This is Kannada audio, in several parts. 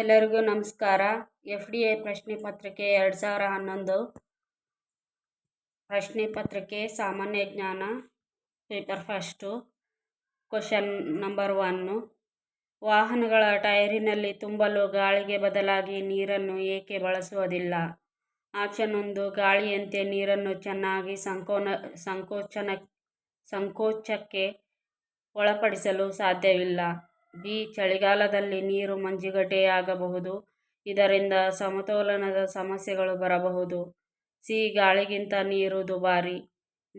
ಎಲ್ಲರಿಗೂ ನಮಸ್ಕಾರ. ಎಫ್ ಡಿ ಎ ಪ್ರಶ್ನೆ ಪತ್ರಿಕೆ ಎರಡು ಸಾವಿರ ಹನ್ನೊಂದು. ಪ್ರಶ್ನೆ ಪತ್ರಿಕೆ ಸಾಮಾನ್ಯ ಜ್ಞಾನ paper first, question number one. ವಾಹನಗಳ ಟೈರಿನಲ್ಲಿ ತುಂಬಲು ಗಾಳಿಗೆ ಬದಲಾಗಿ ನೀರನ್ನು ಏಕೆ ಬಳಸುವುದಿಲ್ಲ? ಆಪ್ಷನ್ ಒಂದು, ಗಾಳಿಯಂತೆ ನೀರನ್ನು ಚೆನ್ನಾಗಿ ಸಂಕೋನ ಸಂಕೋಚನ ಸಂಕೋಚಕ್ಕೆ ಒಳಪಡಿಸಲು ಸಾಧ್ಯವಿಲ್ಲ. ಬಿ ಚಳಿಗಾಲದಲ್ಲಿ ನೀರು ಮಂಜುಗಡ್ಡೆಯಾಗಬಹುದು. ಇದರಿಂದ ಸಮತೋಲನದ ಸಮಸ್ಯೆಗಳು ಬರಬಹುದು. ಸಿ ಗಾಳಿಗಿಂತ ನೀರು ದುಬಾರಿ.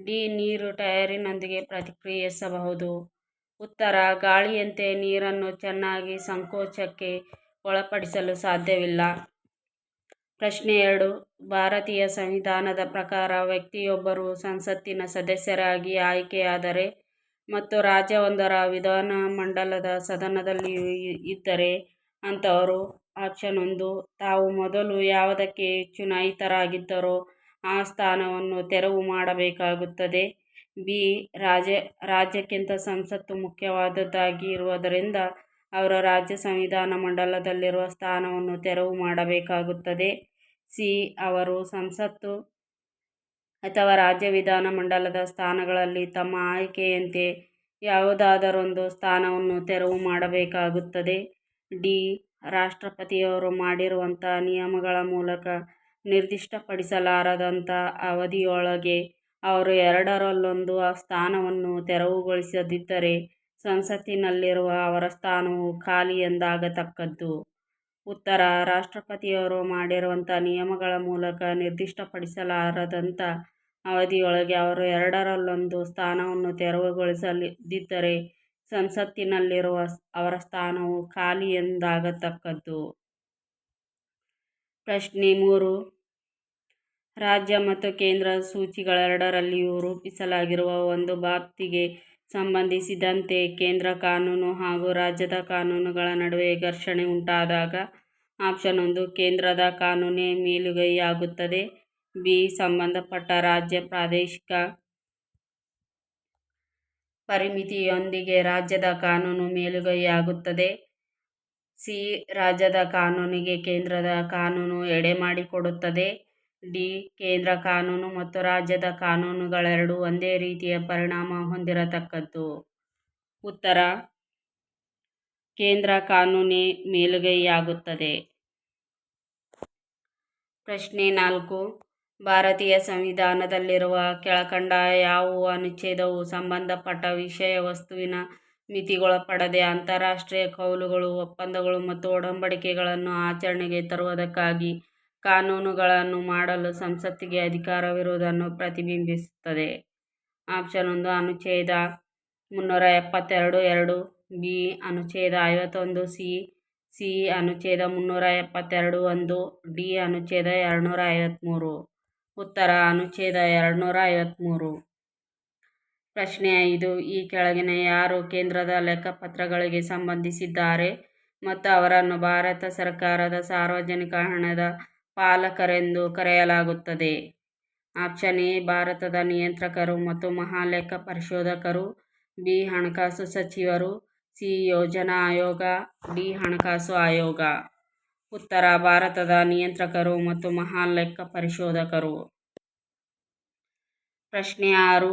ಡಿ ನೀರು ಟಯರಿನೊಂದಿಗೆ ಪ್ರತಿಕ್ರಿಯಿಸಬಹುದು. ಉತ್ತರ, ಗಾಳಿಯಂತೆ ನೀರನ್ನು ಚೆನ್ನಾಗಿ ಸಂಕೋಚಕ್ಕೆ ಒಳಪಡಿಸಲು ಸಾಧ್ಯವಿಲ್ಲ. ಪ್ರಶ್ನೆ ಎರಡು, ಭಾರತೀಯ ಸಂವಿಧಾನದ ಪ್ರಕಾರ ವ್ಯಕ್ತಿಯೊಬ್ಬರು ಸಂಸತ್ತಿನ ಸದಸ್ಯರಾಗಿ ಆಯ್ಕೆಯಾದರೆ ಮತ್ತು ರಾಜ್ಯವೊಂದರ ವಿಧಾನಮಂಡಲದ ಸದನದಲ್ಲಿ ಇದ್ದರೆ ಅಂಥವರು ಆಪ್ಷನ್ ಒಂದು ತಾವು ಮೊದಲು ಯಾವುದಕ್ಕೆ ಚುನಾಯಿತರಾಗಿದ್ದರೋ ಆ ಸ್ಥಾನವನ್ನು ತೆರವು ಮಾಡಬೇಕಾಗುತ್ತದೆ. ಬಿ. ರಾಜ್ಯ, ರಾಜ್ಯಕ್ಕಿಂತ ಸಂಸತ್ತು ಮುಖ್ಯವಾದದ್ದಾಗಿ ಇರುವುದರಿಂದ ಅವರ ರಾಜ್ಯ ಸಂವಿಧಾನ ಮಂಡಲದಲ್ಲಿರುವ ಸ್ಥಾನವನ್ನು ತೆರವು ಮಾಡಬೇಕಾಗುತ್ತದೆ. ಸಿ. ಅವರು ಸಂಸತ್ತು ಅಥವಾ ರಾಜ್ಯ ವಿಧಾನ ಮಂಡಲದ ಸ್ಥಾನಗಳಲ್ಲಿ ತಮ್ಮ ಆಯ್ಕೆಯಂತೆ ಯಾವುದಾದರೊಂದು ಸ್ಥಾನವನ್ನು ತೆರವು ಮಾಡಬೇಕಾಗುತ್ತದೆ. ಡಿ. ರಾಷ್ಟ್ರಪತಿಯವರು ಮಾಡಿರುವಂಥ ನಿಯಮಗಳ ಮೂಲಕ ನಿರ್ದಿಷ್ಟಪಡಿಸಲಾರದಂಥ ಅವಧಿಯೊಳಗೆ ಅವರು ಎರಡರಲ್ಲೊಂದು ಆ ಸ್ಥಾನವನ್ನು ತೆರವುಗೊಳಿಸದಿದ್ದರೆ ಸಂಸತ್ತಿನಲ್ಲಿರುವ ಅವರ ಸ್ಥಾನವು ಖಾಲಿ ಎಂದಾಗತಕ್ಕದ್ದು. ಉತ್ತರ, ರಾಷ್ಟ್ರಪತಿಯವರು ಮಾಡಿರುವಂಥ ನಿಯಮಗಳ ಮೂಲಕ ನಿರ್ದಿಷ್ಟಪಡಿಸಲಾರದಂಥ ಅವಧಿಯೊಳಗೆ ಅವರು ಎರಡರಲ್ಲೊಂದು ಸ್ಥಾನವನ್ನು ತೆರವುಗೊಳಿಸದಿದ್ದರೆ ಸಂಸತ್ತಿನಲ್ಲಿರುವ ಅವರ ಸ್ಥಾನವು ಖಾಲಿ ಎಂದಾಗತಕ್ಕದ್ದು. ಪ್ರಶ್ನೆ ಮೂರು. ರಾಜ್ಯ ಮತ್ತು ಕೇಂದ್ರ ಸೂಚಿಗಳೆರಡರಲ್ಲಿಯೂ ರೂಪಿಸಲಾಗಿರುವ ಒಂದು ಬಾಬ್ತಿಗೆ ಸಂಬಂಧಿಸಿದಂತೆ ಕೇಂದ್ರ ಕಾನೂನು ಹಾಗೂ ರಾಜ್ಯದ ಕಾನೂನುಗಳ ನಡುವೆ ಘರ್ಷಣೆ ಉಂಟಾದಾಗ ಆಪ್ಷನ್ ಒಂದು ಕೇಂದ್ರದ ಕಾನೂನೇ ಮೇಲುಗೈಯಾಗುತ್ತದೆ. ಬಿ, ಸಂಬಂಧಪಟ್ಟ ರಾಜ್ಯ ಪ್ರಾದೇಶಿಕ ಪರಿಮಿತಿಯೊಂದಿಗೆ ರಾಜ್ಯದ ಕಾನೂನು ಮೇಲುಗೈಯಾಗುತ್ತದೆ. ಸಿ, ರಾಜ್ಯದ ಕಾನೂನಿಗೆ ಕೇಂದ್ರದ ಕಾನೂನು ಎಡೆ ಮಾಡಿಕೊಡುತ್ತದೆ ಡಿ, ಕೇಂದ್ರ ಕಾನೂನು ಮತ್ತು ರಾಜ್ಯದ ಕಾನೂನುಗಳೆರಡೂ ಒಂದೇ ರೀತಿಯ ಪರಿಣಾಮ ಹೊಂದಿರತಕ್ಕದ್ದು. ಉತ್ತರ. ಕೇಂದ್ರ ಕಾನೂನೇ ಮೇಲುಗೈಯಾಗುತ್ತದೆ. ಪ್ರಶ್ನೆ ನಾಲ್ಕು. ಭಾರತೀಯ ಸಂವಿಧಾನದಲ್ಲಿರುವ ಕೆಳಕಂಡ ಯಾವುವು ಅನುಚ್ಛೇದವು ಸಂಬಂಧಪಟ್ಟ ವಿಷಯ ವಸ್ತುವಿನ ಮಿತಿಗೊಳಪಡದೆ ಅಂತಾರಾಷ್ಟ್ರೀಯ ಕೌಲುಗಳು, ಒಪ್ಪಂದಗಳು ಮತ್ತು ಒಡಂಬಡಿಕೆಗಳನ್ನು ಆಚರಣೆಗೆ ತರುವುದಕ್ಕಾಗಿ ಕಾನೂನುಗಳನ್ನು ಮಾಡಲು ಸಂಸತ್ತಿಗೆ ಅಧಿಕಾರವಿರುವುದನ್ನು ಪ್ರತಿಬಿಂಬಿಸುತ್ತದೆ. ಆಪ್ಷನ್ ಒಂದು, ಅನುಚ್ಛೇದ ಮುನ್ನೂರ ಎಪ್ಪತ್ತೆರಡು, ಎರಡು, ಬಿ, ಅನುಚ್ಛೇದ ಐವತ್ತೊಂದು, ಸಿ ಸಿ, ಅನುಚ್ಛೇದ ಮುನ್ನೂರ ಎಪ್ಪತ್ತೆರಡು, ಒಂದು, ಡಿ, ಅನುಚ್ಛೇದ ಎರಡುನೂರ ಐವತ್ತ್ಮೂರು ಉತ್ತರ ಅನುಚ್ಛೇದ ಎರಡುನೂರ ಐವತ್ತ್ಮೂರು ಪ್ರಶ್ನೆ ಐದು, ಈ ಕೆಳಗಿನ ಯಾರು ಕೇಂದ್ರದ ಲೆಕ್ಕಪತ್ರಗಳಿಗೆ ಸಂಬಂಧಿಸಿದ್ದಾರೆ ಮತ್ತು ಅವರನ್ನು ಭಾರತ ಸರ್ಕಾರದ ಸಾರ್ವಜನಿಕ ಹಣದ ಪಾಲಕರೆಂದು ಕರೆಯಲಾಗುತ್ತದೆ? ಆಪ್ಷನ್ ಎ, ಭಾರತದ ನಿಯಂತ್ರಕರು ಮತ್ತು ಮಹಾಲೆಕ್ಕ ಪರಿಶೋಧಕರು, ಬಿ, ಹಣಕಾಸು ಸಚಿವರು ಸಿ ಯೋಜನಾ ಆಯೋಗ, ಡಿ, ಹಣಕಾಸು ಆಯೋಗ. ಉತ್ತರ ಭಾರತದ ನಿಯಂತ್ರಕರು ಮತ್ತು ಮಹಾಲೆಕ್ಕ ಪರಿಶೋಧಕರು. ಪ್ರಶ್ನೆ ಆರು.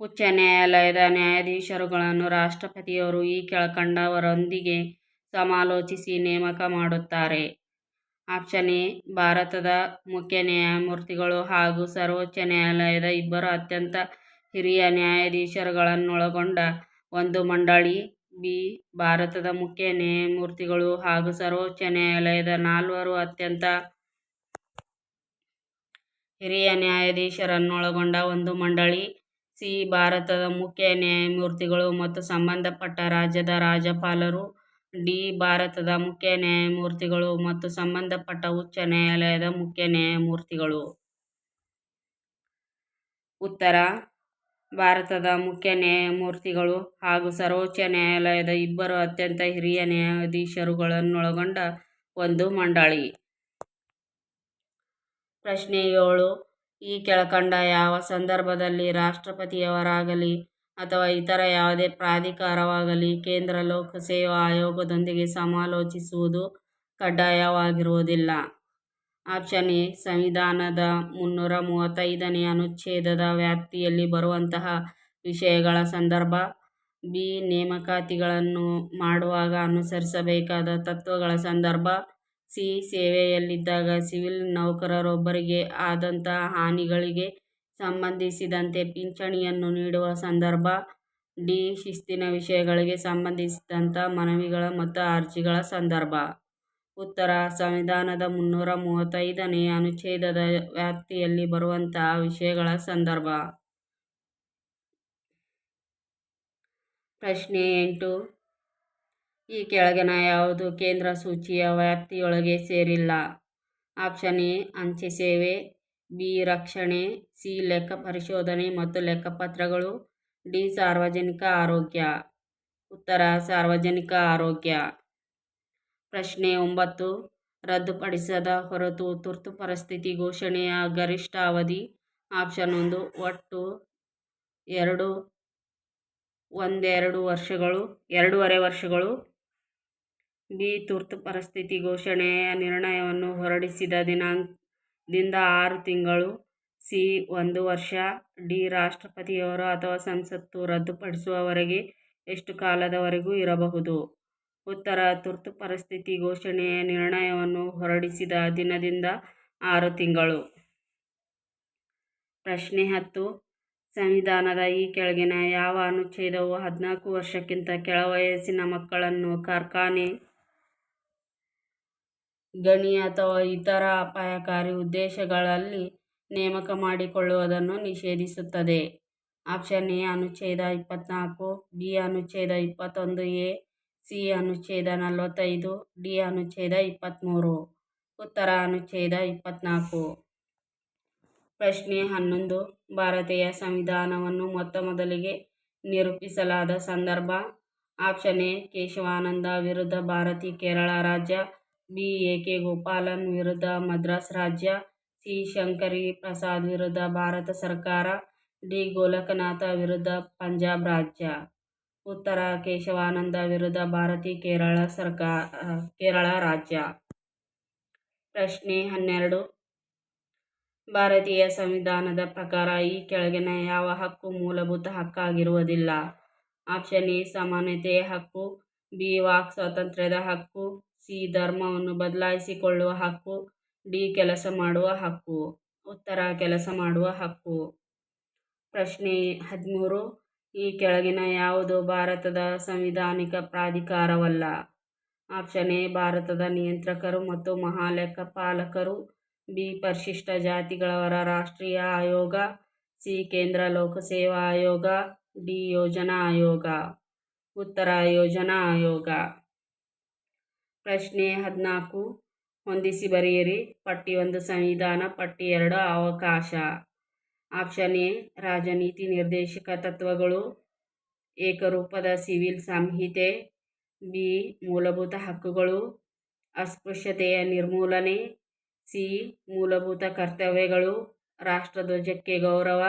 ಉಚ್ಚ ನ್ಯಾಯಾಲಯದ ನ್ಯಾಯಾಧೀಶರುಗಳನ್ನು ರಾಷ್ಟ್ರಪತಿಯವರು ಈ ಕೆಳಕಂಡವರೊಂದಿಗೆ ಸಮಾಲೋಚಿಸಿ ನೇಮಕ ಮಾಡುತ್ತಾರೆ. Option A. ಭಾರತದ ಮುಖ್ಯ ನ್ಯಾಯಮೂರ್ತಿಗಳು ಹಾಗೂ ಸರ್ವೋಚ್ಚ ನ್ಯಾಯಾಲಯದ ಇಬ್ಬರು ಅತ್ಯಂತ ಹಿರಿಯ ನ್ಯಾಯಾಧೀಶರುಗಳನ್ನೊಳಗೊಂಡ ಒಂದು ಮಂಡಳಿ ಬಿ. ಭಾರತದ ಮುಖ್ಯ ನ್ಯಾಯಮೂರ್ತಿಗಳು ಹಾಗೂ ಸರ್ವೋಚ್ಚ ನ್ಯಾಯಾಲಯದ ನಾಲ್ವರು ಅತ್ಯಂತ ಹಿರಿಯ ನ್ಯಾಯಾಧೀಶರನ್ನೊಳಗೊಂಡ ಒಂದು ಮಂಡಳಿ, ಸಿ. ಭಾರತದ ಮುಖ್ಯ ನ್ಯಾಯಮೂರ್ತಿಗಳು ಮತ್ತು ಸಂಬಂಧಪಟ್ಟ ರಾಜ್ಯದ ರಾಜ್ಯಪಾಲರು, ಡಿ. ಭಾರತದ ಮುಖ್ಯ ನ್ಯಾಯಮೂರ್ತಿಗಳು ಮತ್ತು ಸಂಬಂಧಪಟ್ಟ ಉಚ್ಚ ನ್ಯಾಯಾಲಯದ ಮುಖ್ಯ ನ್ಯಾಯಮೂರ್ತಿಗಳು. ಉತ್ತರ ಭಾರತದ ಮುಖ್ಯ ನ್ಯಾಯಮೂರ್ತಿಗಳು ಹಾಗೂ ಸರ್ವೋಚ್ಚ ನ್ಯಾಯಾಲಯದ ಇಬ್ಬರು ಅತ್ಯಂತ ಹಿರಿಯ ನ್ಯಾಯಾಧೀಶರುಗಳನ್ನೊಳಗೊಂಡ ಒಂದು ಮಂಡಳಿ. ಪ್ರಶ್ನೆ ಏಳು. ಈ ಕೆಳಕಂಡ ಯಾವ ಸಂದರ್ಭದಲ್ಲಿ ರಾಷ್ಟ್ರಪತಿಯವರಾಗಲಿ ಅಥವಾ ಇತರ ಯಾವುದೇ ಪ್ರಾಧಿಕಾರವಾಗಲಿ ಕೇಂದ್ರ ಲೋಕಸೇವಾ ಆಯೋಗದೊಂದಿಗೆ ಸಮಾಲೋಚಿಸುವುದು ಕಡ್ಡಾಯವಾಗಿರುವುದಿಲ್ಲ. ಆಪ್ಷನ್ ಎ ಸಂವಿಧಾನದ ಮುನ್ನೂರ ಮೂವತ್ತೈದನೇ ಅನುಚ್ಛೇದದ ವ್ಯಾಪ್ತಿಯಲ್ಲಿ ಬರುವಂತಹ ವಿಷಯಗಳ ಸಂದರ್ಭ. ಬಿ, ನೇಮಕಾತಿಗಳನ್ನು ಮಾಡುವಾಗ ಅನುಸರಿಸಬೇಕಾದ ತತ್ವಗಳ ಸಂದರ್ಭ. ಸಿ, ಸೇವೆಯಲ್ಲಿದ್ದಾಗ ಸಿವಿಲ್ ನೌಕರರೊಬ್ಬರಿಗೆ ಆದಂತಹ ಹಾನಿಗಳಿಗೆ ಸಂಬಂಧಿಸಿದಂತೆ ಪಿಂಚಣಿಯನ್ನು ನೀಡುವ ಸಂದರ್ಭ. ಡಿ, ಶಿಸ್ತಿನ ವಿಷಯಗಳಿಗೆ ಸಂಬಂಧಿಸಿದಂಥ ಮನವಿಗಳ ಮತ್ತು ಅರ್ಜಿಗಳ ಸಂದರ್ಭ. ಉತ್ತರ ಸಂವಿಧಾನದ ಮುನ್ನೂರ ಮೂವತ್ತೈದನೇ ಅನುಚ್ಛೇದದ ವ್ಯಾಪ್ತಿಯಲ್ಲಿ ಬರುವಂತಹ ವಿಷಯಗಳ ಸಂದರ್ಭ. ಪ್ರಶ್ನೆ ಎಂಟು. ಈ ಕೆಳಗಿನ ಯಾವುದು? ಕೇಂದ್ರ ಸೂಚಿಯ ವ್ಯಾಪ್ತಿಯೊಳಗೆ ಸೇರಿಲ್ಲ. ಆಪ್ಷನ್ ಎ, ಅಂಚೆ ಸೇವೆ. ಬಿ, ರಕ್ಷಣೆ. ಸಿ, ಲೆಕ್ಕ ಪರಿಶೋಧನೆ ಮತ್ತು ಲೆಕ್ಕಪತ್ರಗಳು. ಡಿ, ಸಾರ್ವಜನಿಕ ಆರೋಗ್ಯ. ಉತ್ತರ, ಸಾರ್ವಜನಿಕ ಆರೋಗ್ಯ. ಪ್ರಶ್ನೆ ಒಂಬತ್ತು. ರದ್ದುಪಡಿಸದ ಹೊರತು ತುರ್ತು ಪರಿಸ್ಥಿತಿ ಘೋಷಣೆಯ ಗರಿಷ್ಠ ಅವಧಿ. ಆಪ್ಷನ್ ಒಂದು, ಒಟ್ಟು ಎರಡು, ಒಂದೆರಡು ವರ್ಷಗಳು, ಎರಡೂವರೆ ವರ್ಷಗಳು. ಬಿ, ತುರ್ತು ಪರಿಸ್ಥಿತಿ ಘೋಷಣೆಯ ನಿರ್ಣಯವನ್ನು ಹೊರಡಿಸಿದ ದಿನಾಂಕದಿಂದ ಆರು ತಿಂಗಳು. ಸಿ, ಒಂದು ವರ್ಷ. ಡಿ, ರಾಷ್ಟ್ರಪತಿಯವರು ಅಥವಾ ಸಂಸತ್ತು ರದ್ದುಪಡಿಸುವವರೆಗೆ ಎಷ್ಟು ಕಾಲದವರೆಗೂ ಇರಬಹುದು? ಉತ್ತರ, ತುರ್ತು ಪರಿಸ್ಥಿತಿ ಘೋಷಣೆಯ ನಿರ್ಣಯವನ್ನು ಹೊರಡಿಸಿದ ದಿನದಿಂದ ಆರು ತಿಂಗಳು. ಪ್ರಶ್ನೆ ಹತ್ತು. ಸಂವಿಧಾನದ ಈ ಕೆಳಗಿನ ಯಾವ ಅನುಚ್ಛೇದವು ಹದಿನಾಲ್ಕು ವರ್ಷಕ್ಕಿಂತ ಕೆಳವಯಸ್ಸಿನ ಮಕ್ಕಳನ್ನು ಕಾರ್ಖಾನೆ, ಗಣಿ ಅಥವಾ ಇತರ ಅಪಾಯಕಾರಿ ಉದ್ದೇಶಗಳಲ್ಲಿ ನೇಮಕ ಮಾಡಿಕೊಳ್ಳುವುದನ್ನು ನಿಷೇಧಿಸುತ್ತದೆ. ಆಪ್ಷನ್ ಎ, ಅನುಚ್ಛೇದ ಇಪ್ಪತ್ತ್ನಾಲ್ಕು ಬಿ, ಅನುಚ್ಛೇದ ಇಪ್ಪತ್ತೊಂದು ಎ. ಸಿ ಅನುಚ್ಛೇದ ನಲವತ್ತೈದು, ಡಿ ಅನುಚ್ಛೇದ ಇಪ್ಪತ್ತ್ಮೂರು ಉತ್ತರ ಅನುಚ್ಛೇದ ಇಪ್ಪತ್ತ್ನಾಲ್ಕು ಪ್ರಶ್ನೆ ಹನ್ನೊಂದು. ಭಾರತೀಯ ಸಂವಿಧಾನವನ್ನು ಮೊತ್ತ ಮೊದಲಿಗೆ ನಿರೂಪಿಸಲಾದ ಸಂದರ್ಭ. ಆಪ್ಷನ್ ಎ, ಕೇಶವಾನಂದ ವಿರುದ್ಧ ಭಾರತಿ, ಕೇರಳ ರಾಜ್ಯ. ಬಿ, ಎ, ಕೆ ಗೋಪಾಲನ್ ವಿರುದ್ಧ ಮದ್ರಾಸ್ ರಾಜ್ಯ. ಸಿ, ಶಂಕರಿ ಪ್ರಸಾದ್ ವಿರುದ್ಧ ಭಾರತ ಸರ್ಕಾರ. ಡಿ, ಗೋಲಕನಾಥ ವಿರುದ್ಧ ಪಂಜಾಬ್ ರಾಜ್ಯ. ಉತ್ತರ ಕೇಶವಾನಂದ ವಿರುದ್ಧ ಭಾರತಿ ಕೇರಳ ಸರ್ಕಾರ ಕೇರಳ ರಾಜ್ಯ. ಪ್ರಶ್ನೆ ಹನ್ನೆರಡು. ಭಾರತೀಯ ಸಂವಿಧಾನದ ಪ್ರಕಾರ ಈ ಕೆಳಗಿನ ಯಾವ ಹಕ್ಕು ಮೂಲಭೂತ ಹಕ್ಕಾಗಿರುವುದಿಲ್ಲ? ಆಪ್ಷನ್ ಎ ಸಮಾನತೆಯ ಹಕ್ಕು, ಬಿ, ವಾಕ್ ಸ್ವಾತಂತ್ರ್ಯದ ಹಕ್ಕು, ಸಿ, ಧರ್ಮವನ್ನು ಬದಲಾಯಿಸಿಕೊಳ್ಳುವ ಹಕ್ಕು, ಡಿ, ಕೆಲಸ ಮಾಡುವ ಹಕ್ಕು. ಉತ್ತರ, ಕೆಲಸ ಮಾಡುವ ಹಕ್ಕು. ಪ್ರಶ್ನೆ ಹದಿಮೂರು. ಈ ಕೆಳಗಿನ ಯಾವುದು ಭಾರತದ ಸಂವಿಧಾನಿಕ ಪ್ರಾಧಿಕಾರವಲ್ಲ? ಆಪ್ಷನ್ ಎ, ಭಾರತದ ನಿಯಂತ್ರಕರು ಮತ್ತು ಮಹಾಲೆಕ್ಕಪಾಲಕರು ಬಿ, ಪರಿಶಿಷ್ಟ ಜಾತಿಗಳವರ ರಾಷ್ಟ್ರೀಯ ಆಯೋಗ. ಸಿ, ಕೇಂದ್ರ ಲೋಕಸೇವಾ ಆಯೋಗ. ಡಿ, ಯೋಜನಾ ಆಯೋಗ. ಉತ್ತರ ಯೋಜನಾ ಆಯೋಗ. ಪ್ರಶ್ನೆ ಹದಿನಾಲ್ಕು. ಹೊಂದಿಸಿ ಬರೆಯಿರಿ. ಪಟ್ಟಿ ಒಂದು ಸಂವಿಧಾನ, ಪಟ್ಟಿ ಎರಡು ಅವಕಾಶ. ಆಪ್ಷನ್ ಎ, ರಾಜನೀತಿ ನಿರ್ದೇಶಕ ತತ್ವಗಳು, ಏಕರೂಪದ ಸಿವಿಲ್ ಸಂಹಿತೆ, ಬಿ, ಮೂಲಭೂತ ಹಕ್ಕುಗಳು, ಅಸ್ಪೃಶ್ಯತೆಯ ನಿರ್ಮೂಲನೆ, ಸಿ, ಮೂಲಭೂತ ಕರ್ತವ್ಯಗಳು ರಾಷ್ಟ್ರಧ್ವಜಕ್ಕೆ ಗೌರವ,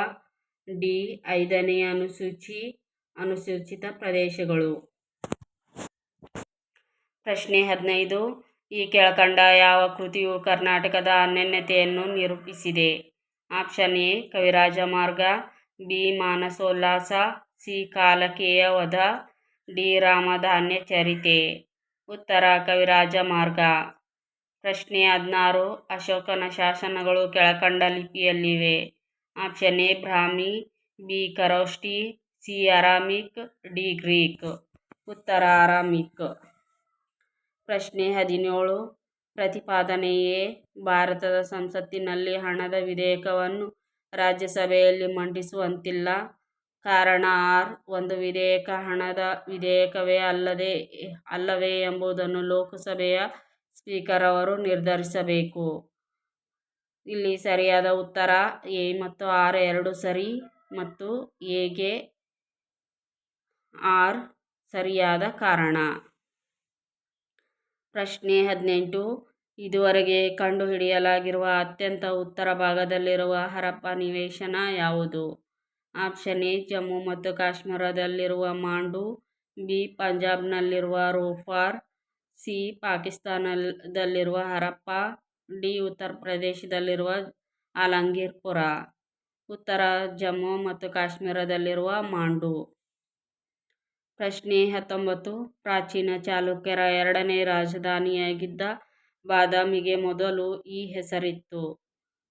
ಡಿ, ಐದನೇ ಅನುಸೂಚಿ, ಅನುಸೂಚಿತ ಪ್ರದೇಶಗಳು. ಪ್ರಶ್ನೆ ಹದಿನೈದು, ಈ ಕೆಳಕಂಡ ಯಾವ ಕೃತಿಯು ಕರ್ನಾಟಕದ ಅನನ್ಯತೆಯನ್ನು ನಿರೂಪಿಸಿದೆ? Option A, Kaviraja Marga, B, Manasollasa, C, Kalakeya Vadha, D, Ramadhanya Charite. ಉತ್ತರ, ಕವಿರಾಜ ಮಾರ್ಗ. ಪ್ರಶ್ನೆ ಹದಿನಾರು, ಅಶೋಕನ ಶಾಸನಗಳು ಕೆಳಕಂಡ ಲಿಪಿಯಲ್ಲಿವೆ. Option A, Brahmi, B Kharoshti C, Aramaic, D, Greek. ಉತ್ತರ, ಅರಾಮಿಕ್. ಪ್ರಶ್ನೆ ಹದಿನೇಳು ಪ್ರತಿಪಾದನೆ ಎ ಭಾರತದ ಸಂಸತ್ತಿನಲ್ಲಿ ಹಣದ ವಿಧೇಯಕವನ್ನು ರಾಜ್ಯಸಭೆಯಲ್ಲಿ ಮಂಡಿಸುವಂತಿಲ್ಲ. ಕಾರಣ ಆರ್, ಒಂದು ವಿಧೇಯಕ ಹಣದ ವಿಧೇಯಕವೇ ಅಲ್ಲದೆ, ಅಲ್ಲವೇ ಎಂಬುದನ್ನು ಲೋಕಸಭೆಯ ಸ್ಪೀಕರ್ ಅವರು ನಿರ್ಧರಿಸಬೇಕು. ಇಲ್ಲಿ ಸರಿಯಾದ ಉತ್ತರ ಎ ಮತ್ತು ಆರ್ ಎರಡು ಸರಿ ಮತ್ತು ಎಗೆ ಆರ್ ಸರಿಯಾದ ಕಾರಣ. ಪ್ರಶ್ನೆ ಹದಿನೆಂಟು. ಇದುವರೆಗೆ ಕಂಡುಹಿಡಿಯಲಾಗಿರುವ ಅತ್ಯಂತ ಉತ್ತರ ಭಾಗದಲ್ಲಿರುವ ಹರಪ್ಪ ನಿವೇಶನ ಯಾವುದು? ಆಪ್ಷನ್ ಎ, ಜಮ್ಮು ಮತ್ತು ಕಾಶ್ಮೀರದಲ್ಲಿರುವ ಮಾಂಡು, ಬಿ, ಪಂಜಾಬ್ನಲ್ಲಿರುವ ರೋಫಾರ್, ಸಿ, ಪಾಕಿಸ್ತಾನದಲ್ಲಿರುವ ಹರಪ್ಪ, ಡಿ, ಉತ್ತರ ಪ್ರದೇಶದಲ್ಲಿರುವ ಆಲಂಗೀರ್ಪುರ. ಉತ್ತರ, ಜಮ್ಮು ಮತ್ತು ಕಾಶ್ಮೀರದಲ್ಲಿರುವ ಮಾಂಡು. ಪ್ರಶ್ನೆ ಹತ್ತೊಂಬತ್ತು. ಪ್ರಾಚೀನ ಚಾಲುಕ್ಯರ ಎರಡನೇ ರಾಜಧಾನಿಯಾಗಿದ್ದ ಬಾದಾಮಿಗೆ ಮೊದಲು ಈ ಹೆಸರಿತ್ತು.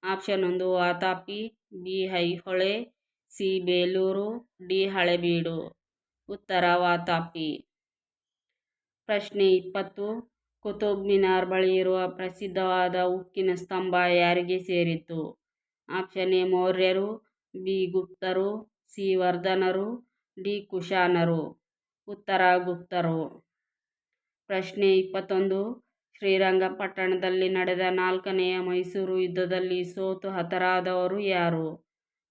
ಆಪ್ಷನ್ ಒಂದು Vatapi B, Aihole, C, Belur, D, Halebidu. ಉತ್ತರ ವಾತಾಪಿ ಪ್ರಶ್ನೆ ಇಪ್ಪತ್ತು. ಕುತುಬ್ ಮಿನಾರ್ ಬಳಿ ಇರುವ ಪ್ರಸಿದ್ಧವಾದ ಉಕ್ಕಿನ ಸ್ತಂಭ ಯಾರಿಗೆ ಸೇರಿತ್ತು? ಆಪ್ಷನ್ ಎ, ಮೌರ್ಯರು, ಬಿ, ಗುಪ್ತರು, ಸಿ, ವರ್ಧನರು, ಡಿ, ಕುಶಾನರು. ಉತ್ತರ, ಗುಪ್ತರು. ಪ್ರಶ್ನೆ ಇಪ್ಪತ್ತೊಂದು. ಶ್ರೀರಂಗಪಟ್ಟಣದಲ್ಲಿ ನಡೆದ ನಾಲ್ಕನೆಯ ಮೈಸೂರು ಯುದ್ಧದಲ್ಲಿ ಸೋತು ಹತರಾದವರು ಯಾರು?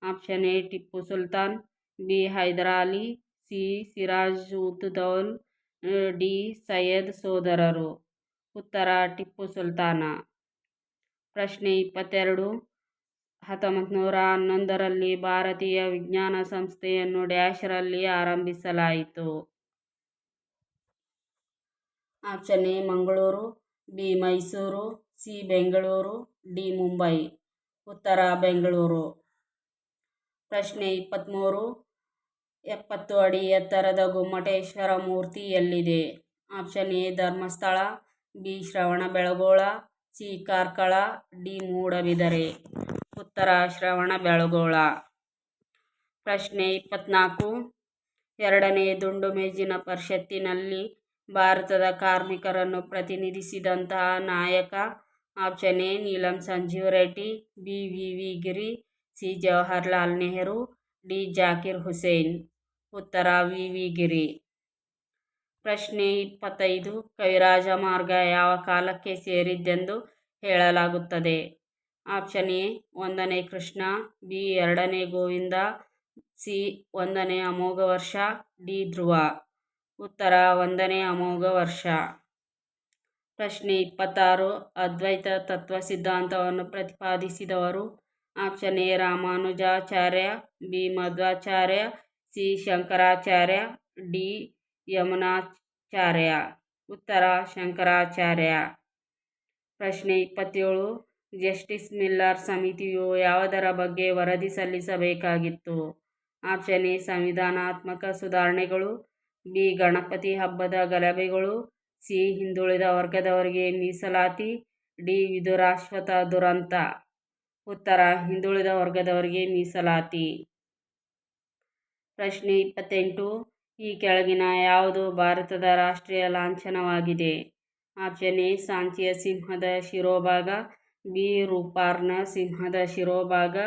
Option A, Tipu Sultan, B Hyder Ali C, Siraj Uddaula D, Syed ಸೋದರರು. ಉತ್ತರ, ಟಿಪ್ಪು ಸುಲ್ತಾನ. ಪ್ರಶ್ನೆ ಇಪ್ಪತ್ತೆರಡು. ಹತ್ತೊಂಬತ್ತು ನೂರ ಹನ್ನೊಂದರಲ್ಲಿ ಭಾರತೀಯ ವಿಜ್ಞಾನ ಸಂಸ್ಥೆಯನ್ನು ಡ್ಯಾಶ್ರಲ್ಲಿ ಆರಂಭಿಸಲಾಯಿತು. Option A, Mangaluru, B, Mysuru, C, Bengaluru, D, Mumbai. ಉತ್ತರ, ಬೆಂಗಳೂರು. ಪ್ರಶ್ನೆ ಇಪ್ಪತ್ತ್ಮೂರು ಎಪ್ಪತ್ತು ಅಡಿ ಎತ್ತರದ ಗುಮ್ಮಟೇಶ್ವರ ಮೂರ್ತಿ ಎಲ್ಲಿದೆ? Option A, Dharmasthala, B Shravanabelagola C, Karkala, D, Moodbidri. ಉತ್ತರ ಶ್ರವಣಬೆಳಗೊಳ ಪ್ರಶ್ನೆ ಇಪ್ಪತ್ತ್ನಾಲ್ಕು ಎರಡನೇ ದುಂಡು ಮೇಜಿನ ಪರಿಷತ್ತಿನಲ್ಲಿ ಭಾರತದ ಕಾರ್ಮಿಕರನ್ನು ಪ್ರತಿನಿಧಿಸಿದಂತಹ ನಾಯಕ option A Neelam Sanjiva Reddy, B V V Giri, C Jawaharlal Nehru, D Zakir Hussain. ಉತ್ತರ ವಿ ವಿ ಗಿರಿ. ಪ್ರಶ್ನೆ ಇಪ್ಪತ್ತೈದು, ಕವಿರಾಜ ಮಾರ್ಗ ಯಾವ ಕಾಲಕ್ಕೆ ಸೇರಿದ್ದೆಂದು ಹೇಳಲಾಗುತ್ತದೆ? ಆಪ್ಷನ್ ಎ ಒಂದನೇ ಕೃಷ್ಣ, ಬಿ ಎರಡನೇ ಗೋವಿಂದ, ಸಿ ಒಂದನೇ ಅಮೋಘ ವರ್ಷ ಡಿ ಧ್ರುವ. ಉತ್ತರ, ಒಂದನೇ ಅಮೋಘ ವರ್ಷ. ಪ್ರಶ್ನೆ ಇಪ್ಪತ್ತಾರು. ಅದ್ವೈತ ತತ್ವ ಸಿದ್ಧಾಂತವನ್ನು ಪ್ರತಿಪಾದಿಸಿದವರು option A, Ramanujacharya, B, Madhvacharya, C, Shankaracharya, D, Yamunacharya. ಉತ್ತರ, ಶಂಕರಾಚಾರ್ಯ. ಪ್ರಶ್ನೆ ಇಪ್ಪತ್ತೇಳು. ಜಸ್ಟಿಸ್ ಮಿಲ್ಲರ್ ಸಮಿತಿಯು ಯಾವುದರ ಬಗ್ಗೆ ವರದಿ ಸಲ್ಲಿಸಬೇಕಾಗಿತ್ತು? ಆಪ್ಷನ್ ಎ, ಸಂವಿಧಾನಾತ್ಮಕ ಸುಧಾರಣೆಗಳು. ಬಿ ಗಣಪತಿ ಹಬ್ಬದ ಗಲಭೆಗಳು ಸಿ ಹಿಂದುಳಿದ ವರ್ಗದವರಿಗೆ ಮೀಸಲಾತಿ, ಡಿ ವಿದುರಾಶ್ವಥ ದುರಂತ. ಉತ್ತರ, ಹಿಂದುಳಿದ ವರ್ಗದವರಿಗೆ ಮೀಸಲಾತಿ. ಪ್ರಶ್ನೆ ಇಪ್ಪತ್ತೆಂಟು, ಈ ಕೆಳಗಿನ ಯಾವುದು ಭಾರತದ ರಾಷ್ಟ್ರೀಯ ಲಾಂಛನವಾಗಿದೆ? ಆಪ್ಷನ್ ಎ, ಸಾಂಚಿಯ ಸಿಂಹದ ಶಿರೋಭಾಗ, ಬಿ ರೂಪಾರ್ನ ಸಿಂಹದ ಶಿರೋಭಾಗ,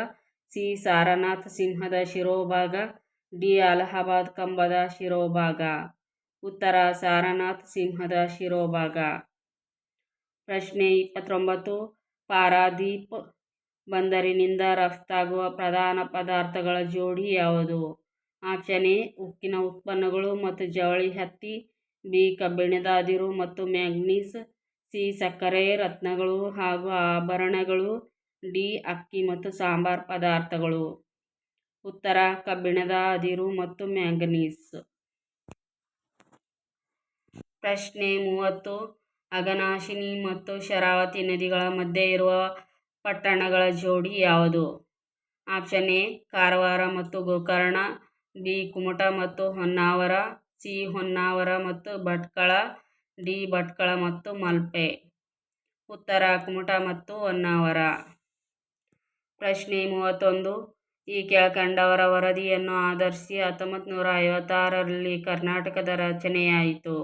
ಸಿ, ಸಾರನಾಥ ಸಿಂಹದ ಶಿರೋಭಾಗ ಡಿ ಅಲಹಾಬಾದ್ ಕಂಬದ ಶಿರೋಭಾಗ, ಉತ್ತರ ಸಾರನಾಥ್ ಸಿಂಹದ ಶಿರೋಭಾಗ. ಪ್ರಶ್ನೆ ಇಪ್ಪತ್ತೊಂಬತ್ತು, ಪಾರಾದೀಪ್ ಬಂದರಿನಿಂದ ರಫ್ತಾಗುವ ಪ್ರಧಾನ ಪದಾರ್ಥಗಳ ಜೋಡಿ ಯಾವುದು? ಆಪ್ಷನ್ ಎ ಉಕ್ಕಿನ ಉತ್ಪನ್ನಗಳು ಮತ್ತು ಜವಳಿ ಹತ್ತಿ, ಬಿ ಕಬ್ಬಿಣದಾದಿರು ಮತ್ತು ಮ್ಯಾಗ್ನೀಸ್, ಸಿ, ಸಕ್ಕರೆ, ರತ್ನಗಳು ಹಾಗೂ ಆಭರಣಗಳು, ಡಿ, ಅಕ್ಕಿ ಮತ್ತು ಸಾಂಬಾರ್ ಪದಾರ್ಥಗಳು. ಉತ್ತರ ಕಬ್ಬಿಣದ ಅದಿರು ಮತ್ತು ಮ್ಯಾಂಗನೀಸ್. ಪ್ರಶ್ನೆ ಮೂವತ್ತು. ಅಗನಾಶಿನಿ ಮತ್ತು ಶರಾವತಿ ನದಿಗಳ ಮಧ್ಯೆ ಇರುವ ಪಟ್ಟಣಗಳ ಜೋಡಿ ಯಾವುದು? ಆಪ್ಷನ್ ಎ, ಕಾರವಾರ ಮತ್ತು ಗೋಕರ್ಣ, ಬಿ, ಕುಮಟ ಮತ್ತು ಹೊನ್ನಾವರ, ಸಿ, ಹೊನ್ನಾವರ ಮತ್ತು ಭಟ್ಕಳ, ಡಿ, ಭಟ್ಕಳ ಮತ್ತು ಮಲ್ಪೆ. ಉತ್ತರ ಕುಮಟ ಮತ್ತು ಹೊನ್ನಾವರ. ಪ್ರಶ್ನೆ ಮೂವತ್ತೊಂದು. ಈ ಕೆಳಕಂಡವರ ವರದಿಯನ್ನು ಆಧರಿಸಿ ಹತ್ತೊಂಬತ್ತು ನೂರ ಐವತ್ತಾರರಲ್ಲಿ ಕರ್ನಾಟಕದ ರಚನೆಯಾಯಿತು.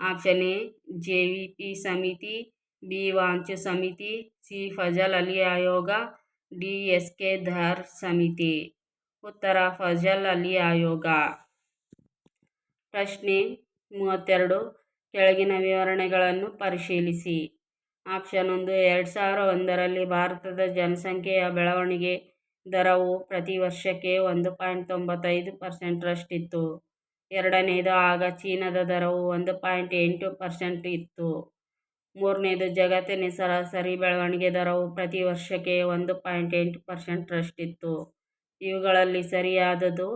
Option A, J V P ಸಮಿತಿ, ಬಿ ವಾಂಚು ಸಮಿತಿ, ಸಿ ಫಜಲ್ ಅಲಿ ಆಯೋಗ, ಡಿ ಎಸ್ ಕೆ ಧರ್ ಸಮಿತಿ. ಉತ್ತರ, ಫಜಲ್ ಅಲಿ ಆಯೋಗ. ಪ್ರಶ್ನೆ ಮೂವತ್ತೆರಡು, ಕೆಳಗಿನ ವಿವರಣೆಗಳನ್ನು ಪರಿಶೀಲಿಸಿ. ಆಪ್ಷನ್ ಒಂದು, ಎರಡು ಸಾವಿರ ಒಂದರಲ್ಲಿ ಭಾರತದ ಜನಸಂಖ್ಯೆಯ ಬೆಳವಣಿಗೆ ದರವು ಪ್ರತಿ ವರ್ಷಕ್ಕೆ ಒಂದು ಪಾಯಿಂಟ್ ತೊಂಬತ್ತೈದು ಪರ್ಸೆಂಟ್ರಷ್ಟಿತ್ತು ಎರಡನೇದು ಆಗ ಚೀನಾದ ದರವು ಒಂದು ಪಾಯಿಂಟ್ ಎಂಟು ಪರ್ಸೆಂಟ್ ಇತ್ತು. ಮೂರನೇದು ಜಗತ್ತಿನ ಸರಾಸರಿ ಬೆಳವಣಿಗೆ ದರವು ಪ್ರತಿ ವರ್ಷಕ್ಕೆ ಒಂದು ಪಾಯಿಂಟ್ ಎಂಟು ಪರ್ಸೆಂಟ್ರಷ್ಟಿತ್ತು ಇವುಗಳಲ್ಲಿ ಸರಿಯಾದದು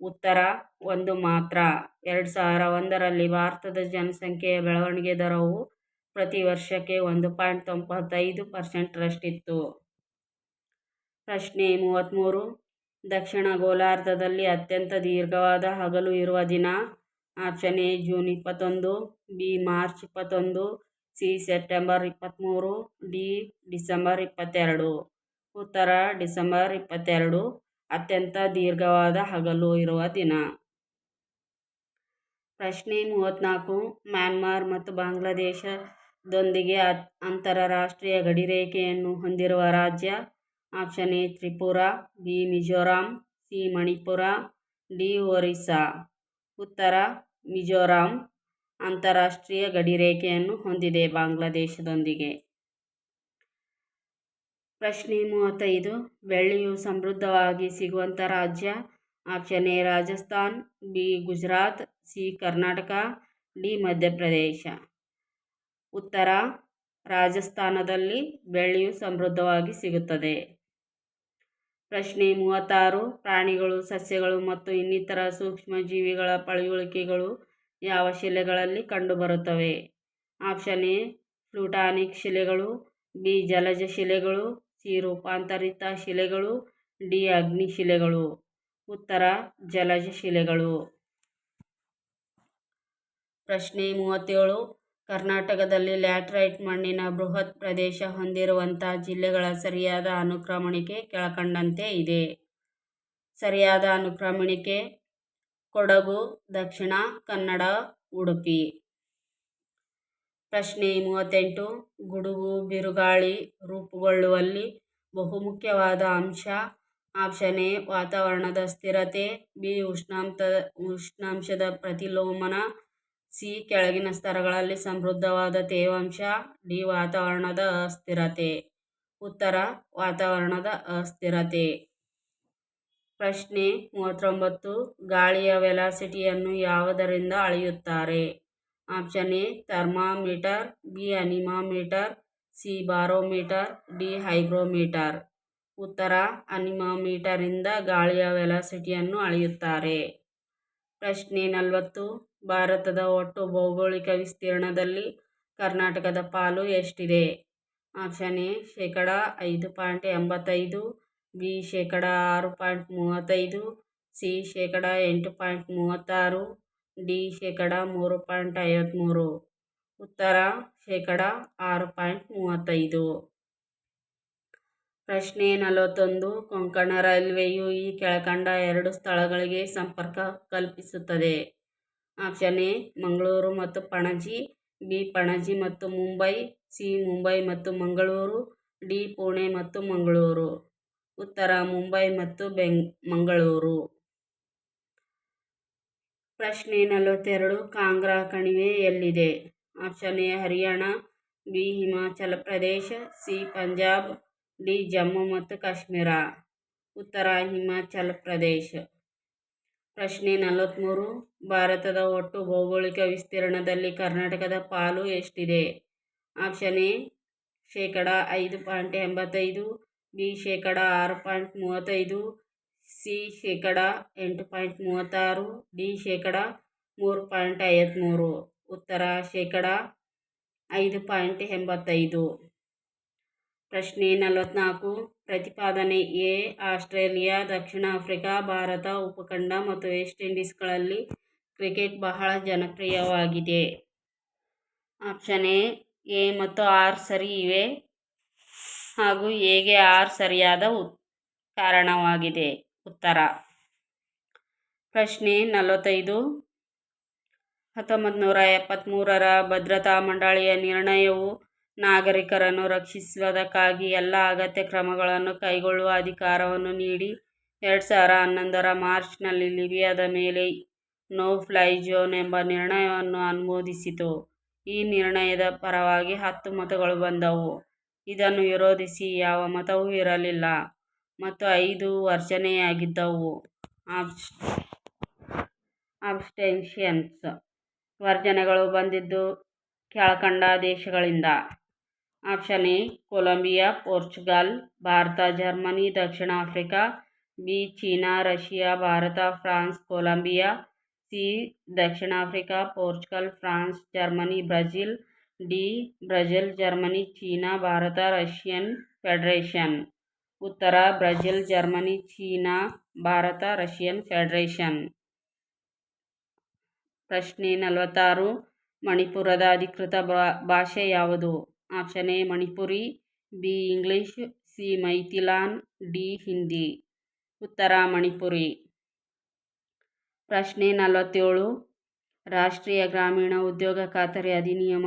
ಉತ್ತರ ಒಂದು ಮಾತ್ರ. ಎರಡು ಸಾವಿರ ಒಂದರಲ್ಲಿ ಭಾರತದ ಜನಸಂಖ್ಯೆಯ ಬೆಳವಣಿಗೆ ದರವು ಪ್ರತಿ ವರ್ಷಕ್ಕೆ ಒಂದು ಪಾಯಿಂಟ್ ತೊಂಬತ್ತೈದು ಪರ್ಸೆಂಟ್ರಷ್ಟಿತ್ತು ಪ್ರಶ್ನೆ ಮೂವತ್ತ್ಮೂರು ದಕ್ಷಿಣ ಗೋಲಾರ್ಧದಲ್ಲಿ ಅತ್ಯಂತ ದೀರ್ಘವಾದ ಹಗಲು ಇರುವ ದಿನ. ಆಪ್ಷನ್ ಎ, ಜೂನ್ ಇಪ್ಪತ್ತೊಂದು. ಬಿ, ಮಾರ್ಚ್ ಇಪ್ಪತ್ತೊಂದು. ಸಿ, ಸೆಪ್ಟೆಂಬರ್ ಇಪ್ಪತ್ತ್ಮೂರು ಡಿ, ಡಿಸೆಂಬರ್ ಇಪ್ಪತ್ತೆರಡು. ಉತ್ತರ, ಡಿಸೆಂಬರ್ ಇಪ್ಪತ್ತೆರಡು. ಅತ್ಯಂತ ದೀರ್ಘವಾದ ಹಗಲು ಇರುವ ದಿನ. ಪ್ರಶ್ನೆ ಮೂವತ್ತ್ನಾಲ್ಕು ಮ್ಯಾನ್ಮಾರ್ ಮತ್ತು ಬಾಂಗ್ಲಾದೇಶದೊಂದಿಗೆ ಅಂತರರಾಷ್ಟ್ರೀಯ ಗಡಿರೇಖೆಯನ್ನು ಹೊಂದಿರುವ ರಾಜ್ಯ option A, Tripura, B, Mizoram, C, Manipur, D, Orissa. ಉತ್ತರ, ಮಿಜೋರಾಂ ಗಡಿ ಗಡಿರೇಖೆಯನ್ನು ಹೊಂದಿದೆ ಬಾಂಗ್ಲಾದೇಶದೊಂದಿಗೆ. ಪ್ರಶ್ನೆ ಮೂವತ್ತೈದು, ಬೆಳ್ಳಿಯು ಸಮೃದ್ಧವಾಗಿ ಸಿಗುವಂಥ ರಾಜ್ಯ? Option A, Rajasthan, B, Gujarat, C, Karnataka, D, Madhya Pradesh. ಉತ್ತರ, ರಾಜಸ್ಥಾನದಲ್ಲಿ ಬೆಳ್ಳಿಯು ಸಮೃದ್ಧವಾಗಿ ಸಿಗುತ್ತದೆ. ಪ್ರಶ್ನೆ ಮೂವತ್ತಾರು, ಪ್ರಾಣಿಗಳು, ಸಸ್ಯಗಳು ಮತ್ತು ಇನ್ನಿತರ ಸೂಕ್ಷ್ಮ ಜೀವಿಗಳ ಪಳೆಯುಳಿಕೆಗಳು ಯಾವ ಶಿಲೆಗಳಲ್ಲಿ ಕಂಡುಬರುತ್ತವೆ? ಆಪ್ಷನ್ ಎ, ಪ್ಲೂಟಾನಿಕ್ ಶಿಲೆಗಳು, ಬಿ, ಜಲಜ ಶಿಲೆಗಳು, ಸಿ, ರೂಪಾಂತರಿತ ಶಿಲೆಗಳು, ಡಿ, ಅಗ್ನಿ ಶಿಲೆಗಳು. ಉತ್ತರ, ಜಲಜ ಶಿಲೆಗಳು. ಪ್ರಶ್ನೆ ಮೂವತ್ತೇಳು ಕರ್ನಾಟಕದಲ್ಲಿ ಲ್ಯಾಟರೈಟ್ ಮಣ್ಣಿನ ಬೃಹತ್ ಪ್ರದೇಶ ಹೊಂದಿರುವಂಥ ಜಿಲ್ಲೆಗಳ ಸರಿಯಾದ ಅನುಕ್ರಮಣಿಕೆ ಕೆಳಕಂಡಂತೆ ಇದೆ. ಸರಿಯಾದ ಅನುಕ್ರಮಣಿಕೆ ಕೊಡಗು, ದಕ್ಷಿಣ ಕನ್ನಡ, ಉಡುಪಿ. ಪ್ರಶ್ನೆ ಮೂವತ್ತೆಂಟು. ಗುಡುಗು, ಬಿರುಗಾಳಿ ರೂಪುಗೊಳ್ಳುವಲ್ಲಿ ಬಹುಮುಖ್ಯವಾದ ಅಂಶ ಆಪ್ಷನ್ ಎ ವಾತಾವರಣದ ಸ್ಥಿರತೆ, ಬಿ ಉಷ್ಣಾಂತ ಉಷ್ಣಾಂಶದ ಪ್ರತಿಲೋಮನ ಸಿ ಕೆಳಗಿನ ಸ್ತರಗಳಲ್ಲಿ ಸಮೃದ್ಧವಾದ ತೇವಾಂಶ, ಡಿ ವಾತಾವರಣದ ಅಸ್ಥಿರತೆ. ಉತ್ತರ, ವಾತಾವರಣದ ಅಸ್ಥಿರತೆ. ಪ್ರಶ್ನೆ ಮೂವತ್ತೊಂಬತ್ತು, ಗಾಳಿಯ ವೆಲಾಸಿಟಿಯನ್ನು ಯಾವುದರಿಂದ ಅಳೆಯುತ್ತಾರೆ? Option A, thermometer, B, anemometer, C, barometer, D, hygrometer. ಉತ್ತರ ಅನಿಮಾಮೀಟರಿಂದ ಗಾಳಿಯ ವೆಲಾಸಿಟಿಯನ್ನು ಅಳೆಯುತ್ತಾರೆ. ಪ್ರಶ್ನೆ ನಲವತ್ತು ಭಾರತದ ಒಟ್ಟು ಭೌಗೋಳಿಕ ವಿಸ್ತೀರ್ಣದಲ್ಲಿ ಕರ್ನಾಟಕದ ಪಾಲು ಎಷ್ಟಿದೆ? ಆಪ್ಷನ್ ಎ, ಶೇಕಡ ಐದು ಪಾಯಿಂಟ್ ಎಂಬತ್ತೈದು, ಬಿ, ಶೇಕಡ ಆರು ಪಾಯಿಂಟ್ ಮೂವತ್ತೈದು, ಸಿ, ಶೇಕಡ ಎಂಟು ಪಾಯಿಂಟ್ ಮೂವತ್ತಾರು, ಡಿ, ಶೇಕಡ ಮೂರು ಪಾಯಿಂಟ್ ಐವತ್ತ್ಮೂರು ಉತ್ತರ, ಶೇಕಡ ಆರು ಪಾಯಿಂಟ್ ಮೂವತ್ತೈದು. ಪ್ರಶ್ನೆ ನಲವತ್ತೊಂದು, ಕೊಂಕಣ ರೈಲ್ವೆಯು ಈ ಕೆಳಕಂಡ ಎರಡು ಸ್ಥಳಗಳಿಗೆ ಸಂಪರ್ಕ ಕಲ್ಪಿಸುತ್ತದೆ. ಆಪ್ಷನ್ ಎ, ಮಂಗಳೂರು ಮತ್ತು ಪಣಜಿ, ಬಿ, ಪಣಜಿ ಮತ್ತು ಮುಂಬೈ, ಸಿ, ಮುಂಬೈ ಮತ್ತು ಮಂಗಳೂರು, ಡಿ, ಪುಣೆ ಮತ್ತು ಮಂಗಳೂರು. ಉತ್ತರ, ಮುಂಬೈ ಮತ್ತು ಬೆಂಗ್, ಮಂಗಳೂರು. ಪ್ರಶ್ನೆ ನಲವತ್ತೆರಡು, ಕಾಂಗ್ರಾ ಕಣಿವೆ ಎಲ್ಲಿದೆ? Option A, Haryana, B, Himachal Pradesh, C, Punjab, D, Jammu ಮತ್ತು ಕಾಶ್ಮೀರ. ಉತ್ತರ, ಹಿಮಾಚಲ ಪ್ರದೇಶ. ಪ್ರಶ್ನೆ ನಲವತ್ತ್ಮೂರು ಭಾರತದ ಒಟ್ಟು ಭೌಗೋಳಿಕ ವಿಸ್ತೀರ್ಣದಲ್ಲಿ ಕರ್ನಾಟಕದ ಪಾಲು ಎಷ್ಟಿದೆ? ಆಪ್ಷನ್ ಎ, ಶೇಕಡ ಐದು ಪಾಯಿಂಟ್ ಎಂಬತ್ತೈದು, ಬಿ, ಶೇಕಡ ಆರು ಪಾಯಿಂಟ್ ಮೂವತ್ತೈದು, ಸಿ, ಶೇಕಡ ಎಂಟು ಪಾಯಿಂಟ್ ಮೂವತ್ತಾರು, ಡಿ, ಶೇಕಡ ಮೂರು ಪಾಯಿಂಟ್ ಐವತ್ತ್ಮೂರು ಉತ್ತರ, ಶೇಕಡ ಐದು ಪಾಯಿಂಟ್ ಎಂಬತ್ತೈದು. ಪ್ರಶ್ನೆ ನಲವತ್ತ್ನಾಲ್ಕು ಪ್ರತಿಪಾದನೆ ಎ, ಆಸ್ಟ್ರೇಲಿಯಾ, ದಕ್ಷಿಣ ಆಫ್ರಿಕಾ, ಭಾರತ, ಉಪಖಂಡ ಮತ್ತು ವೆಸ್ಟ್ ಇಂಡೀಸ್ಗಳಲ್ಲಿ ಕ್ರಿಕೆಟ್ ಬಹಳ ಜನಪ್ರಿಯವಾಗಿದೆ. ಆಪ್ಷನ್ ಎ ಎ ಮತ್ತು ಆರ್ ಸರಿ ಇವೆ ಹಾಗೂ ಎಗೆ ಆರ್ ಸರಿಯಾದ ಉತ್, ಕಾರಣವಾಗಿದೆ. ಉತ್ತರ. ಪ್ರಶ್ನೆ ನಲವತ್ತೈದು. ಹತ್ತೊಂಬತ್ತು ನೂರ ಎಪ್ಪತ್ತ್ಮೂರರ ಭದ್ರತಾ ಮಂಡಳಿಯ ನಿರ್ಣಯವು ನಾಗರಿಕರನ್ನು ರಕ್ಷಿಸುವುದಕ್ಕಾಗಿ ಎಲ್ಲ ಅಗತ್ಯ ಕ್ರಮಗಳನ್ನು ಕೈಗೊಳ್ಳುವ ಅಧಿಕಾರವನ್ನು ನೀಡಿ ಎರಡು ಸಾವಿರ ಹನ್ನೊಂದರ ಮಾರ್ಚ್ನಲ್ಲಿ ಲಿಬಿಯಾದ ಮೇಲೆ ನೋ ಫ್ಲೈ ಝೋನ್ ಎಂಬ ನಿರ್ಣಯವನ್ನು ಅನುಮೋದಿಸಿತು. ಈ ನಿರ್ಣಯದ ಪರವಾಗಿ ಹತ್ತು ಮತಗಳು ಬಂದವು. ಇದನ್ನು ವಿರೋಧಿಸಿ ಯಾವ ಮತವೂ ಇರಲಿಲ್ಲ ಮತ್ತು ಐದು ವರ್ಜನೆಯಾಗಿದ್ದವು ಅಬ್ಸ್ಟೆನ್ಷನ್ಸ್ ವರ್ಜನೆಗಳು ಬಂದಿದ್ದು ಕೆಳಕಂಡ ದೇಶಗಳಿಂದ. Option A Colombia Portugal Bharat Germany Dakshina Africa B China Russia Bharat France Colombia C Dakshina Africa Portugal France Germany Brazil D Brazil Germany China Bharat Russian Federation ಉತ್ತರ Brazil Germany China Bharat Russian Federation ಪ್ರಶ್ನೆ ನಲವತ್ತಾರು ಮಣಿಪುರದ ಅಧಿಕೃತ ಭಾಷೆ ಯಾವುದು option A, Manipuri, B, English, C, ಮೈಥಿಲಾನ್, D, Hindi. ಉತ್ತರ, ಮಣಿಪುರಿ. ಪ್ರಶ್ನೆ ನಲವತ್ತೇಳು. ರಾಷ್ಟ್ರೀಯ ಗ್ರಾಮೀಣ ಉದ್ಯೋಗ ಖಾತರಿ ಅಧಿನಿಯಮ,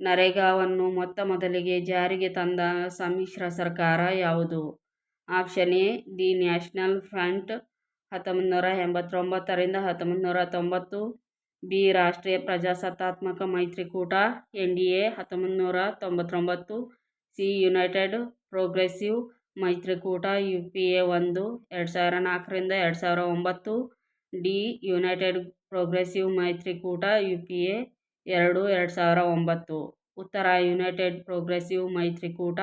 ನರೇಗಾವನ್ನು ಮೊತ್ತ ಮೊದಲಿಗೆ ಜಾರಿಗೆ ತಂದ ಸಮ್ಮಿಶ್ರ ಸರ್ಕಾರ ಯಾವುದು? Option A, the national front ಹತ್ತೊಂಬತ್ತು ನೂರ ಎಂಬತ್ತೊಂಬತ್ತರಿಂದ ಹತ್ತೊಂಬತ್ತು ನೂರ ತೊಂಬತ್ತು. ಬಿ ರಾಷ್ಟ್ರೀಯ ಪ್ರಜಾಸತ್ತಾತ್ಮಕ ಮೈತ್ರಿಕೂಟ, ಎನ್ ಡಿ ಎ ಹತ್ತೊಂಬತ್ತು ನೂರ ತೊಂಬತ್ತೊಂಬತ್ತು ಸಿ ಯುನೈಟೆಡ್ ಪ್ರೋಗ್ರೆಸಿವ್ ಮೈತ್ರಿಕೂಟ, ಯು ಪಿ ಎ ಒಂದು, ಎರಡು ಸಾವಿರ ನಾಲ್ಕರಿಂದ ಎರಡು ಸಾವಿರ ಒಂಬತ್ತು, ಡಿ ಯುನೈಟೆಡ್ ಪ್ರೋಗ್ರೆಸಿವ್ ಮೈತ್ರಿಕೂಟ, ಯು ಪಿ ಎ ಎರಡು ಎರಡು ಸಾವಿರ ಒಂಬತ್ತು. ಉತ್ತರ ಯುನೈಟೆಡ್ ಪ್ರೋಗ್ರೆಸಿವ್ ಮೈತ್ರಿಕೂಟ,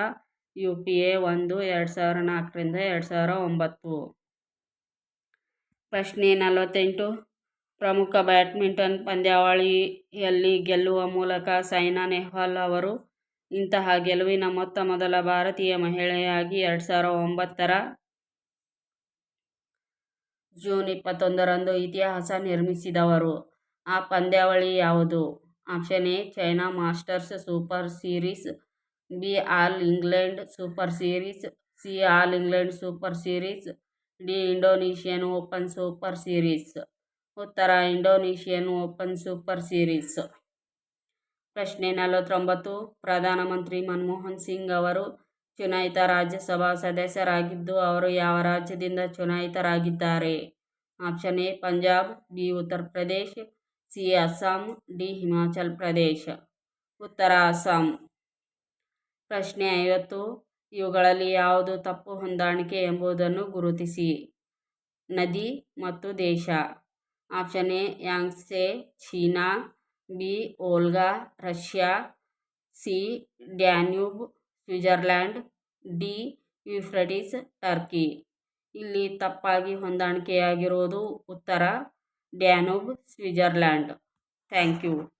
ಯು ಪಿ ಎ ಒಂದು, ಎರಡು ಸಾವಿರ ನಾಲ್ಕರಿಂದ ಎರಡು ಸಾವಿರ ಒಂಬತ್ತು. ಪ್ರಶ್ನೆ ನಲವತ್ತೆಂಟು. ಪ್ರಮುಖ ಬ್ಯಾಡ್ಮಿಂಟನ್ ಪಂದ್ಯಾವಳಿಯಲ್ಲಿ ಗೆಲ್ಲುವ ಮೂಲಕ ಸೈನಾ ನೆಹ್ವಾಲ್ ಅವರು ಇಂತಹ ಗೆಲುವಿನ ಮೊತ್ತ ಮೊದಲ ಭಾರತೀಯ ಮಹಿಳೆಯಾಗಿ ಎರಡು ಸಾವಿರದ ಒಂಬತ್ತರ ಜೂನ್ ಇಪ್ಪತ್ತೊಂದರಂದು ಇತಿಹಾಸ ನಿರ್ಮಿಸಿದವರು. ಆ ಪಂದ್ಯಾವಳಿ ಯಾವುದು? Option A, China Masters Super Series, B, All England Super Series, C, All England Super Series, D, Indonesian Open Super Series. ಉತ್ತರ, ಇಂಡೋನೇಷಿಯನ್ ಓಪನ್ ಸೂಪರ್ ಸೀರೀಸ್. ಪ್ರಶ್ನೆ ನಲವತ್ತೊಂಬತ್ತು. ಪ್ರಧಾನಮಂತ್ರಿ ಮನಮೋಹನ್ ಸಿಂಗ್ ಅವರು ಚುನಾಯಿತ ರಾಜ್ಯಸಭಾ ಸದಸ್ಯರಾಗಿದ್ದು, ಅವರು ಯಾವ ರಾಜ್ಯದಿಂದ ಚುನಾಯಿತರಾಗಿದ್ದಾರೆ? Option A, Punjab, B, Uttar Pradesh, C, Assam, D, Himachal Pradesh. ಉತ್ತರ, ಅಸ್ಸಾಂ. ಪ್ರಶ್ನೆ ಐವತ್ತು. ಇವುಗಳಲ್ಲಿ ಯಾವುದು ತಪ್ಪು ಹೊಂದಾಣಿಕೆ ಎಂಬುದನ್ನು ಗುರುತಿಸಿ. ನದಿ ಮತ್ತು ದೇಶ. Option A, Yangtze, China, B Volga Russia, C, Danube, Switzerland, D, Euphrates, Turkey. ಇಲ್ಲಿ ತಪ್ಪಾಗಿ ಹೊಂದಾಣಿಕೆಯಾಗಿರೋದು ಉತ್ತರ ಡ್ಯಾನುಬ್ ಸ್ವಿಜರ್ಲ್ಯಾಂಡ್. Thank you.